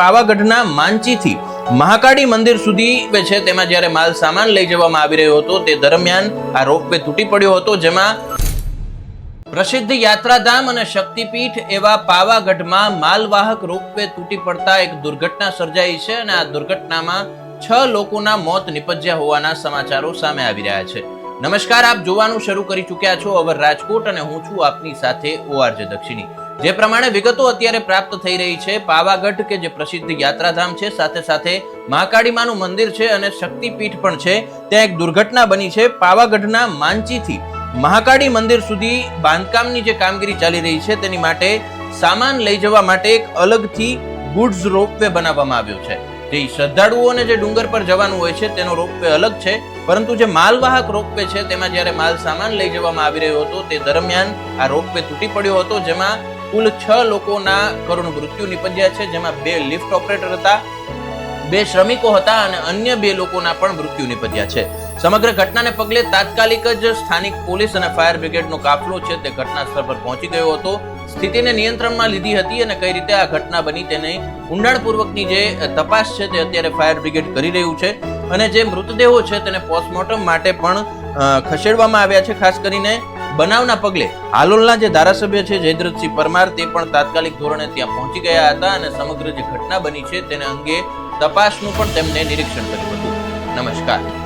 પાવાગઢના માંચીથી મહાકાળી મંદિર સુધી છે. તેમાં જ્યારે માલ સામાન લઈ જવામાં આવી રહ્યો હતો, તે દરમિયાન આ રોપવે તૂટી પડ્યો હતો, જેમાં પ્રસિદ્ધ યાત્રાધામ અને શક્તિપીઠ એવા પાવાગઢમાં માલવાહક રોપવે તૂટી પડતા એક દુર્ઘટના સર્જાઈ છે અને આ દુર્ઘટનામાં છ લોકોના મોત નિપજ્યા હોવાના સમાચારો સામે આવી રહ્યા છે. નમસ્કાર, આપ જોવાનું શરૂ કરી ચૂક્યા છો અવર રાજકોટ અને હું છું આપની સાથે ઓઆરજે દક્ષિણી. જે પ્રમાણે વિગતો અત્યારે પ્રાપ્ત થઈ રહી છે, પાવાગઢ કે જે પ્રસિદ્ધ યાત્રાધામ છે, સાથે સાથે મહાકાળીમાનું મંદિર છે અને શક્તિપીઠ પણ છે, ત્યાં એક દુર્ઘટના બની છે. પાવાગઢના માંચીથી મહાકાળી મંદિર સુધી બાંધકામની જે કામગીરી ચાલી રહી છે, તેની માટે સામાન લઈ જવા માટે એક અલગથી ગુડ્સ રોપવે બનાવવામાં આવ્યો છે. જે શ્રદ્ધાળુઓને જે ડુંગર પર જવાનું હોય છે, તેનો રોપવે અલગ છે. પરંતુ જે માલવાહક રોપવે છે, તેમાં જ્યારે માલ સામાન લઈ જવામાં આવી રહ્યો હતો, તે દરમિયાન આ રોપવે તૂટી પડ્યો હતો, જેમાં કુલ છ લોકોના કરુણ મૃત્યુ નિપજ્યા છે, જેમાં બે લિફ્ટ ઓપરેટર હતા. બે શ્રમિકો હતા અને અન્ય બે લોકોના પણ મૃત્યુ નિપજ્યા છે. સમગ્ર ઘટનાને પગલે તાત્કાલિક જ સ્થાનિક પોલીસ અને ફાયર બ્રિગેડનો કાફલો છે તે ઘટના સ્થળ પર પહોંચી ગયો હતો. સ્થિતિને નિયંત્રણમાં લીધી હતી અને કઈ રીતે આ ઘટના બની તેની ઊંડાણપૂર્વકની જે તપાસ છે તે અત્યારે ફાયર બ્રિગેડ કરી રહ્યું છે અને જે મૃતદેહો છે તેને પોસ્ટમોર્ટમ માટે પણ ખસેડવામાં આવ્યા છે. ખાસ કરીને બનાવના પગલે હાલોલના જે ધારાસભ્ય છે જયદ્રથસિંહ પરમાર તે પણ તાત્કાલિક ધોરણે ત્યાં પહોંચી ગયા હતા અને સમગ્ર જે ઘટના બની છે તેને અંગે તપાસનું પણ તેમને નિરીક્ષણ કર્યું હતું. નમસ્કાર.